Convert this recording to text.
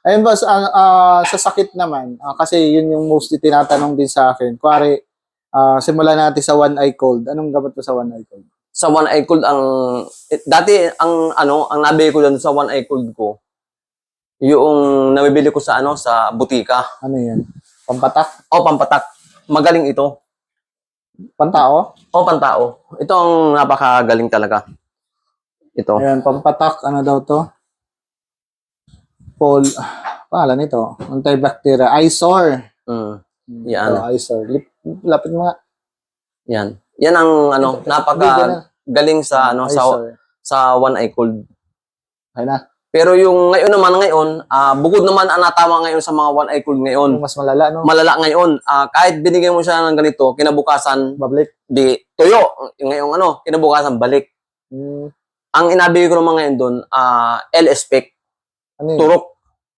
Ayun boss, ang ah, sa sakit naman, ah, kasi yun yung mostly tinatanong din sa akin. Kuwari, ah, simulan natin sa one eye cold. Anong gamot mo sa one eye cold? Sa One Eye Cold, ang, eh, dati, ang, ano, ang nabili ko doon sa One Eye Cold ko, yung nabibili ko sa, ano, sa butika. Ano yan? Pampatak? O, pampatak. Magaling ito. Pantao? O, pantao. Ito ang napakagaling talaga. Ito. Ayan, pampatak. Ano daw to? Pol, pangalan nito? Antibacterial. Isor. Mm, Hmm, Yan. ito, Isor. Lip, lapit mo nga. yan. Yan ang, ano, napaka galing sa, ano, sa, Isor. sa One Eye Cold. Ayun na. Pero yung ngayon naman ngayon, ah bukod naman ang natama ngayon sa mga One Eye Cold ngayon, Yung mas malala, no? malala ngayon. Ah kahit binigyan mo siya ng ganito, kinabukasan, Bablik. di tuyo. Ngayong ano, kinabukasan balik. Hmm, Ang inabigay ko naman ngayon doon, ah L-Spec, Ano yun? Turok.